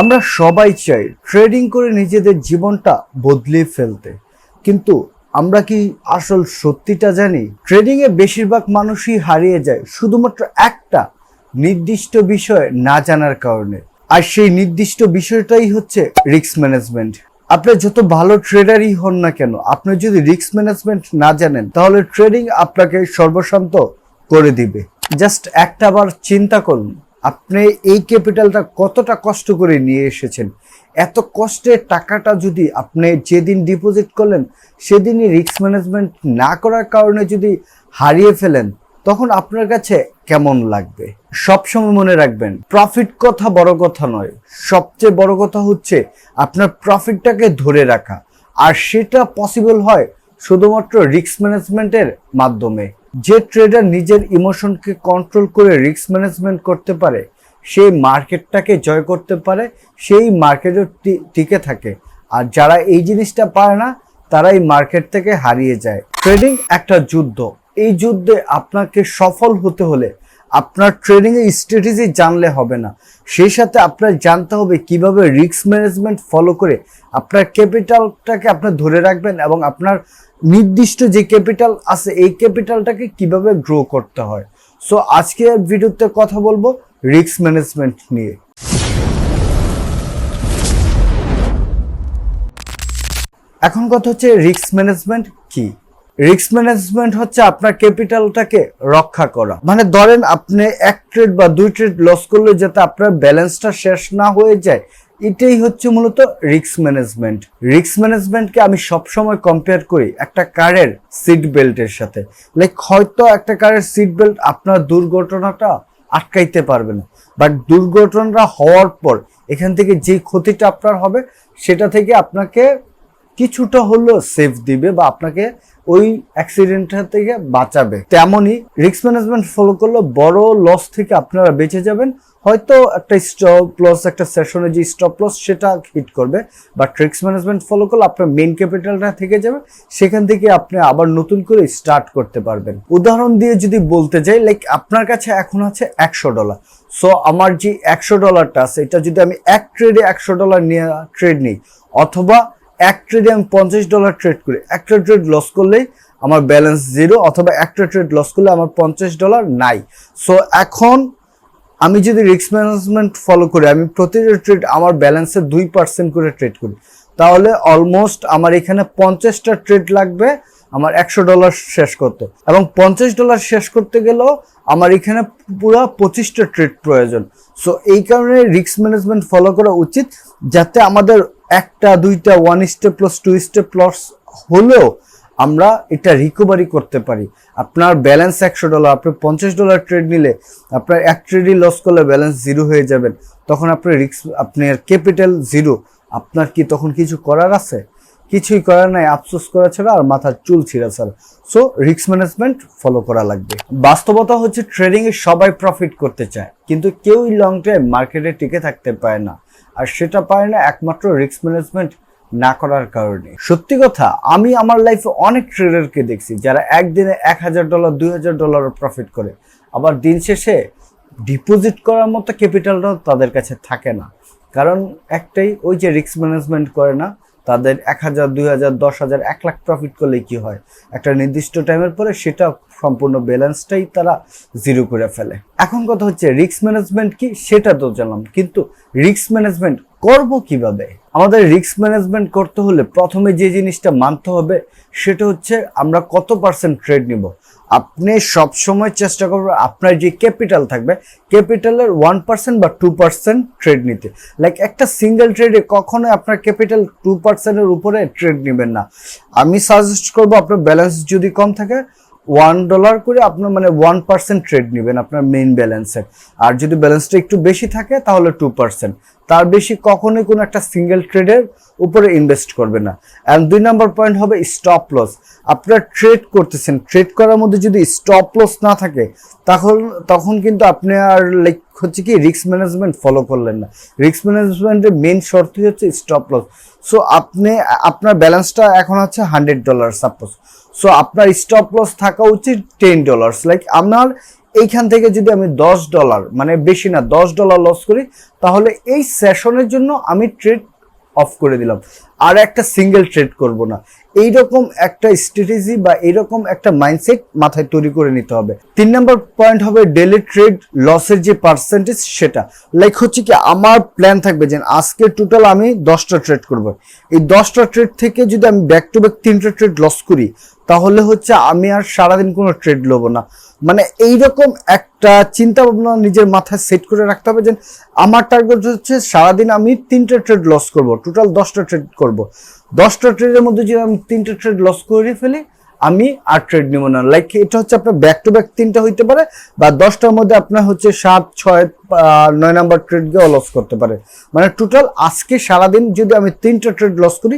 আমরা সবাই চাই ট্রেডিং করে নিজেদের জীবনটা বদলে ফেলতে। কিন্তু আমরা কি আসল সত্যিটা জানি? ট্রেডিং এ বেশিরভাগ মানুষই হারিয়ে যায় শুধুমাত্র একটা নির্দিষ্ট বিষয় না জানার কারণে। আর সেই নির্দিষ্ট বিষয়টাই হচ্ছে রিস্ক ম্যানেজমেন্ট আপনি যত ভালো ট্রেডারই হন না কেন, আপনি যদি রিস্ক ম্যানেজমেন্ট না জানেন, তাহলে ট্রেডিং আপনাকে সর্বশান্ত করে দিবে। জাস্ট একটা বার চিন্তা করুন আপনি এই ক্যাপিটালটা কতটা কষ্ট করে নিয়ে এসেছেন? এত কষ্টের টাকাটা যদি আপনি যেদিন ডিপোজিট করলেন, সেদিনই রিস্ক ম্যানেজমেন্ট না করার কারণে যদি হারিয়ে ফেলেন, তখন আপনার কাছে কেমন লাগবে? সবসময় মনে রাখবেন প্রফিট কথা বড় কথা নয়। সবচেয়ে বড় কথা হচ্ছে, আপনার প্রফিটটাকে ধরে রাখা। আর সেটা পসিবল হয় শুধুমাত্র রিস্ক ম্যানেজমেন্টের মাধ্যমে। যে ট্রেডার নিজের ইমোশনকে কন্ট্রোল করে রিস্ক ম্যানেজমেন্ট করতে পারে, সেই মার্কেটটাকে জয় করতে পারে, সেই মার্কেটে টিকে থাকে। আর যারা এই জিনিসটা পারে না তারা এই মার্কেট থেকে হারিয়ে যায়। ট্রেডিং একটা যুদ্ধ। এই যুদ্ধে আপনাকে সফল হতে হলে আপনার ট্রেডিং এর স্ট্র্যাটেজি জানলে হবে না। সেই সাথে আপনার জানতে হবে কীভাবে রিস্ক ম্যানেজমেন্ট ফলো করে আপনার ক্যাপিটালটাকে আপনার ধরে রাখবেন এবং আপনার নির্দিষ্ট যে ক্যাপিটাল আছে, এই ক্যাপিটালটাকে কীভাবে গ্রো করতে হয়? সো আজকে ভিডিওতে কথা বলব রিস্ক ম্যানেজমেন্ট নিয়ে। এখন কথা হচ্ছে রিস্ক ম্যানেজমেন্ট কি? রিস্ক ম্যানেজমেন্ট হচ্ছে আপনার ক্যাপিটালটাকে রক্ষা করা। মানে ধরেন আপনি এক ট্রেড বা দুই ট্রেড লস করলে যাতে আপনার ব্যালেন্সটা শেষ না হয়ে যায় এটাই হচ্ছে মূলত রিস্ক ম্যানেজমেন্ট রিস্ক ম্যানেজমেন্টকে আমি সবসময় কম্পেয়ার করি একটা কারের সিট বেল্টের সাথে। লাইক হয়তো একটা কারের সিট বেল্ট আপনার দুর্ঘটনাটা আটকাইতে পারবে না। বাট দুর্ঘটনাটা হওয়ার পর এখান থেকে যে ক্ষতিটা আপনার হবে, সেটা থেকে আপনাকে কিছুটা হলেও সেফ দিবে বা আপনাকে ওই অ্যাক্সিডেন্টটা থেকে বাঁচাবে। তেমনই রিস্ক ম্যানেজমেন্ট ফলো করলে বড় লস থেকে আপনারা বেঁচে যাবেন। হয়তো একটা স্টপ লস একটা সেশনে যে স্টপ লস সেটা হিট করবে বা রিস্ক ম্যানেজমেন্ট ফলো করলে আপনার মেন ক্যাপিটালটা থেকে যাবে, সেখান থেকে আপনি আবার নতুন করে স্টার্ট করতে পারবেন। উদাহরণ দিয়ে যদি বলতে যাই লাইক আপনার কাছে এখন আছে একশো ডলার সো আমার যে একশো ডলারটা আছে, এটা যদি আমি এক ট্রেডে একশো ডলার নিয়ে ট্রেড নিই, অথবা এক ট্রেডে আমি পঞ্চাশ ডলার ট্রেড করি, একটা ট্রেড লস করলেই আমার ব্যালেন্স জিরো অথবা একটা ট্রেড লস করলে আমার পঞ্চাশ ডলার নাই। সো এখন আমি যদি রিস্ক ম্যানেজমেন্ট ফলো করি, আমি প্রতিটা ট্রেড আমার ব্যালেন্সে দুই পার্সেন্ট করে ট্রেড করি। তাহলে অলমোস্ট আমার এখানে পঞ্চাশটা ট্রেড লাগবে, আমার একশো ডলার শেষ করতে। এবং পঞ্চাশ ডলার শেষ করতে গেলেও আমার এখানে পুরো পঁচিশটা ট্রেড প্রয়োজন। সো এই কারণে রিস্ক ম্যানেজমেন্ট ফলো করা উচিত, যাতে আমাদের একটা, দুইটা one step plus two step plus হলেও আমরা এটা রিকভারি করতে পারি। আপনার ব্যালেন্স একশো ডলার আপনি পঞ্চাশ ডলার ট্রেড নিলে আপনার এক ট্রেডই লস করলে ব্যালেন্স জিরো হয়ে যাবেন তখন আপনার রিক্স আপনার ক্যাপিটাল জিরো আপনার কি তখন কিছু করার আছে? কিছুই করার নাই, আফসোস করা ছাড়া আর মাথার চুল ছিঁড়া ছাড়া। সো রিস্ক ম্যানেজমেন্ট ফলো করা লাগবে। বাস্তবতা হচ্ছে ট্রেডিং এ সবাই প্রফিট করতে চায়, কিন্তু কেউই লং টাইম মার্কেটে টিকে থাকতে পারে না। আর সেটা পারে না একমাত্র রিস্ক ম্যানেজমেন্ট না করার কারণে। সত্যি কথা, আমি আমার লাইফে অনেক ট্রেডারকে দেখছি যারা একদিনে এক হাজার ডলার দুই হাজার ডলারও প্রফিট করে। আবার দিন শেষে ডিপোজিট করার মতো ক্যাপিটালটাও তাদের কাছে থাকে না। কারণ একটাই, ওই যে রিস্ক ম্যানেজমেন্ট করে না, তাদের এক হাজার, দুই হাজার, দশ হাজার, এক লাখ প্রফিট করলে কি হয়? একটা নির্দিষ্ট টাইমের পরে সেটা সম্পূর্ণ ব্যালেন্সটাই তারা জিরো করে ফেলে। এখন কথা হচ্ছে রিস্ক ম্যানেজমেন্ট কি? সেটা তো জানলাম। কিন্তু রিস্ক ম্যানেজমেন্ট করব কীভাবে? আমাদের রিস্ক ম্যানেজমেন্ট করতে হলে প্রথমে যে জিনিসটা মানতে হবে, সেটা হচ্ছে আমরা কত পার্সেন্ট ট্রেড নিব। আপনি সব সময় চেষ্টা করবেন আপনার যে ক্যাপিটাল থাকবে ক্যাপিটালের ওয়ান পার্সেন্ট বা টু পার্সেন্ট ট্রেড নিতে। লাইক একটা সিঙ্গেল ট্রেডে কখনোই আপনার ক্যাপিটাল টু পার্সেন্টের উপরে ট্রেড নেবেন না। আমি সাজেস্ট করব আপনার ব্যালেন্স যদি কম থাকে ওয়ান ডলার করে আপনার মানে ওয়ান পার্সেন্ট ট্রেড নেবেন আপনার মেইন ব্যালেন্সের আর যদি ব্যালেন্সটা একটু বেশি থাকে, তাহলে টু পার্সেন্ট তার বেশি কখনোই কোনো একটা সিঙ্গেল ট্রেডের উপরে ইনভেস্ট করবে না। অ্যান্ড দুই নম্বর পয়েন্ট হবে স্টপ লস আপনারা ট্রেড করতেছেন ট্রেড করার মধ্যে যদি স্টপ লস না থাকে তখন তখন কিন্তু আপনি আর লাইক হচ্ছে কি রিস্ক ম্যানেজমেন্ট ফলো করলেন না। রিস্ক ম্যানেজমেন্টের মেন শর্তই হচ্ছে স্টপ লস সো আপনি, আপনার ব্যালেন্সটা এখন হচ্ছে হান্ড্রেড ডলার সাপোজ সো আপনার স্টপ লস থাকা উচিত টেন ডলার্স লাইক আপনার এইখান থেকে যদি আমি দশ ডলার মানে বেশি না, দশ ডলার লস করি, তাহলে এই সেশনের জন্য আমি ট্রেড অফ করে দিলাম। আর একটা সিঙ্গেল ট্রেড করব না। এইরকম একটা স্ট্র্যাটেজি বা এইরকম একটা মাইন্ডসেট মাথায় তৈরি করে নিতে হবে। তিন নম্বর পয়েন্ট হবে ডেলি ট্রেড লসের যে পার্সেন্টেজ সেটা। লাইক হচ্ছে কি, আমার প্ল্যান থাকবে যে আজকে টোটাল আমি দশটা ট্রেড করব। এই দশটা ট্রেড থেকে যদি আমি ব্যাক টু ব্যাক তিনটা ট্রেড লস করি তাহলে হচ্ছে আমি আর সারাদিন কোনো ট্রেড লব না। মানে এইরকম একটা চিন্তা ভাবনা নিজের মাথায় সেট করে রাখতে হবে যে, আমার টার্গেট হচ্ছে সারাদিন আমি তিনটে ট্রেড লস করব টোটাল দশটা ট্রেড করব। দশটা ট্রেডের মধ্যে যদি আমি তিনটে ট্রেড লস করে ফেলি আমি আর ট্রেড নিব না। লাইক এটা হচ্ছে আপনার ব্যাক টু ব্যাক তিনটা হইতে পারে বা দশটার মধ্যে আপনার হচ্ছে সাত, ছয় নয় নাম্বার ট্রেডকেও লস করতে পারে। মানে টোটাল আজকে সারাদিন যদি আমি তিনটা ট্রেড লস করি,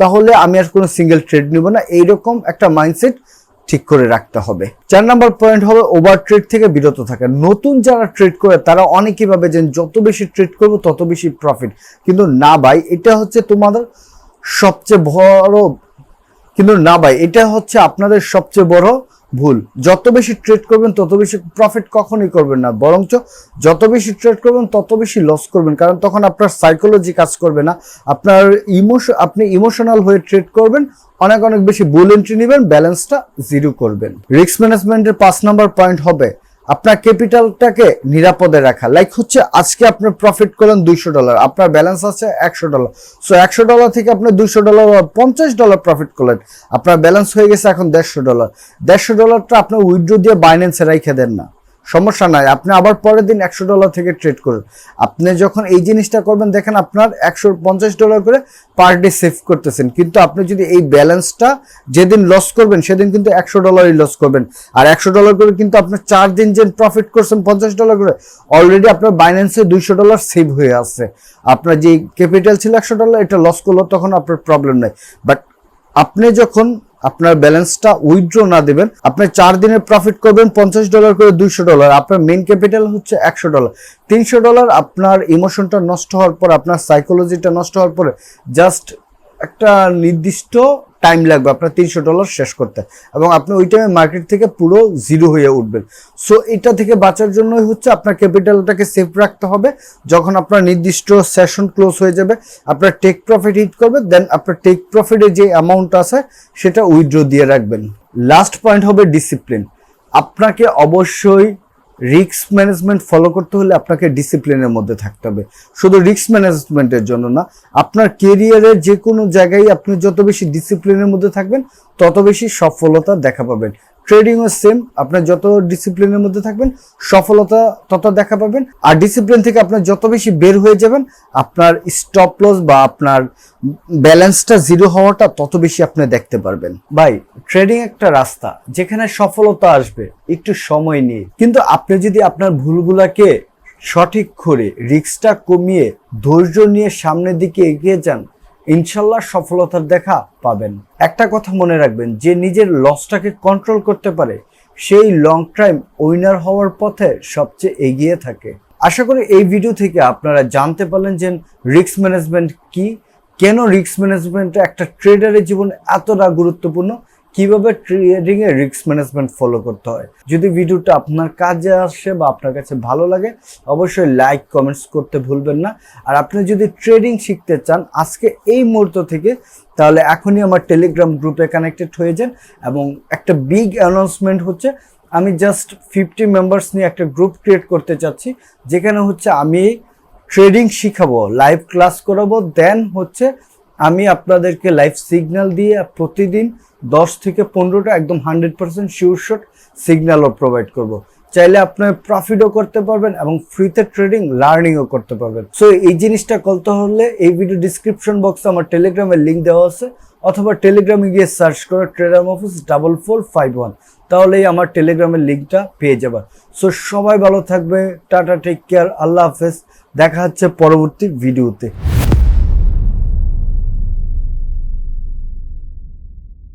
তাহলে আমি আর কোনো সিঙ্গেল ট্রেড নিব না। এইরকম একটা মাইন্ডসেট ঠিক করে রাখতে হবে। চার নাম্বার পয়েন্ট হবে ওভার ট্রেড থেকে বিরত থাকা। নতুন যারা ট্রেড করে, তারা অনেকেই ভাবে যে যত বেশি ট্রেড করব, তত বেশি প্রফিট কিন্তু না ভাই, এটা হচ্ছে তোমাদের সবচেয়ে বড় কিন্তু না ভাই, এটা হচ্ছে আপনাদের সবচেয়ে বড় ভুল। যত বেশি ট্রেড করবেন, তত বেশি প্রফিট কখনই করবেন না। বরঞ্চ যত বেশি ট্রেড করবেন, তত বেশি লস করবেন। কারণ তখন আপনার সাইকোলজি কাজ করবে না। আপনার ইমোশন আপনি ইমোশনাল হয়ে ট্রেড করবেন, অনেক অনেক বেশি বুল এন্ট্রি নেবেন ব্যালেন্সটা জিরো করবেন। রিস্ক ম্যানেজমেন্টের পাঁচ নাম্বার পয়েন্ট হবে। আপনার ক্যাপিটালটাকে নিরাপদে রাখা। লাইক হচ্ছে আজকে আপনার প্রফিট করলেন দুইশো ডলার আপনার ব্যালেন্স আছে একশো ডলার সো একশো ডলার থেকে আপনি দুইশো ডলার পঞ্চাশ ডলার প্রফিট করলেন। আপনার ব্যালেন্স হয়ে গেছে এখন দেড়শো ডলার দেড়শো ডলারটা আপনার উইড্রো দিয়ে বাইন্যান্সে রাইখে দেন না। সমস্যা নাই। আপনি আবার পরের দিন একশো ডলার থেকে ট্রেড করুন। আপনি যখন এই জিনিসটা করবেন, দেখেন আপনার একশো পঞ্চাশ ডলার করে পার ডে সেভ করতেছেন। কিন্তু আপনি যদি এই ব্যালেন্সটা যেদিন লস করবেন, সেদিন কিন্তু একশো ডলারই লস করবেন। আর একশো ডলার করে কিন্তু আপনার চার দিন যে প্রফিট করছেন পঞ্চাশ ডলার করে অলরেডি আপনার বাইন্যান্সে দুইশো ডলার সেভ হয়ে আছে। আপনার যে ক্যাপিটাল ছিল একশো ডলার এটা লস করল তখন আপনার প্রবলেম নেই। বাট আপনি যখন আপনার ব্যালেন্সটা উইথড্র না দেবেন। আপনি চার দিনের প্রফিট করবেন পঞ্চাশ ডলার করে দুইশো ডলার আপনার মেন ক্যাপিটাল হচ্ছে একশো ডলার তিনশো ডলার আপনার ইমোশনটা নষ্ট হওয়ার পর, আপনার সাইকোলজিটা নষ্ট হওয়ার পরে জাস্ট একটা নির্দিষ্ট টাইম লাগবে, আপনার তিনশো ডলার শেষ করতে। এবং আপনি ওই টাইমে মার্কেট থেকে পুরো জিরো হয়ে উঠবেন। সো এটা থেকে বাঁচার জন্যই হচ্ছে আপনার ক্যাপিটালটাকে সেফ রাখতে হবে। যখন আপনার নির্দিষ্ট সেশন ক্লোজ হয়ে যাবে, আপনার টেক প্রফিট হিট করবে দেন আপনার টেক প্রফিটের যে অ্যামাউন্ট আছে, সেটা উইথড্র দিয়ে রাখবেন। লাস্ট পয়েন্ট হবে ডিসিপ্লিন আপনাকে অবশ্যই রিস্ক ম্যানেজমেন্ট ফলো করতে হলে আপনাকে ডিসিপ্লিনের মধ্যে থাকতে হবে। শুধু রিস্ক ম্যানেজমেন্টের জন্য না, আপনার কেরিয়ারের যে কোনো জায়গায় আপনি যত বেশি ডিসিপ্লিনের মধ্যে থাকবেন, তত বেশি সফলতা দেখা পাবেন। ট্রেডিংও সেম আপনার যত ডিসিপ্লিনের মধ্যে থাকবেন, সফলতা তত দেখা পাবেন। আর ডিসিপ্লিন থেকে আপনার যত বেশি বের হয়ে যাবেন, আপনার স্টপ লস বা আপনার ব্যালেন্সটা জিরো হওয়াটা তত বেশি আপনি দেখতে পারবেন। ভাই ট্রেডিং একটা রাস্তা, যেখানে সফলতা আসবে, একটু সময় নিয়ে। কিন্তু আপনি যদি আপনার ভুলগুলাকে সঠিক করে রিস্কটা কমিয়ে, ধৈর্য নিয়ে সামনের দিকে এগিয়ে যান ইনশাল্লাহ সফলতার দেখা পাবেন। একটা কথা মনে রাখবেন, যে নিজের লসটাকে কন্ট্রোল করতে পারে, সেই লং টাইম উইনার হওয়ার পথে সবচেয়ে এগিয়ে থাকে। আশা করি এই ভিডিও থেকে আপনারা জানতে পারলেন যে রিস্ক ম্যানেজমেন্ট কি, কেন রিস্ক ম্যানেজমেন্ট একটা ট্রেডারের জীবন এতটা গুরুত্বপূর্ণ কীভাবে ট্রেডিং এ রিস্ক ম্যানেজমেন্ট ফলো করতে হয়? যদি ভিডিওটা আপনার কাজে আসে বা আপনার কাছে ভালো লাগে, অবশ্যই লাইক কমেন্টস করতে ভুলবেন না। আর আপনি যদি ট্রেডিং শিখতে চান, আজকে এই মুহূর্ত থেকে, তাহলে এখনই আমার টেলিগ্রাম গ্রুপে কানেক্টেড হয়ে যান এবং একটা বিগ অ্যানাউন্সমেন্ট হচ্ছে, আমি জাস্ট ফিফটি মেম্বার্স নিয়ে একটা গ্রুপ ক্রিয়েট করতে চাচ্ছি, যেখানে হচ্ছে আমি ট্রেডিং শিখাবো লাইভ ক্লাস করাবো দেন হচ্ছে আমি আপনাদেরকে লাইভ সিগন্যাল দিয়ে প্রতিদিন দশ থেকে পনেরোটা একদম হান্ড্রেড পার্সেন্ট শিওর শট সিগন্যালও প্রোভাইড করব। চাইলে আপনার প্রফিটও করতে পারবেন এবং ফ্রিতে ট্রেডিং লার্নিংও করতে পারবেন। সো এই জিনিসটা করতে হলে এই ভিডিও ডিসক্রিপশন বক্সে আমার টেলিগ্রামের লিঙ্ক দেওয়া আছে, অথবা টেলিগ্রামে গিয়ে সার্চ করো trader office double four five one তাহলেই আমার টেলিগ্রামের লিঙ্কটা পেয়ে যাবে সো সবাই ভালো থাকবে, টাটা টেক কেয়ার আল্লাহ হাফেজ। দেখা হচ্ছে পরবর্তী ভিডিওতে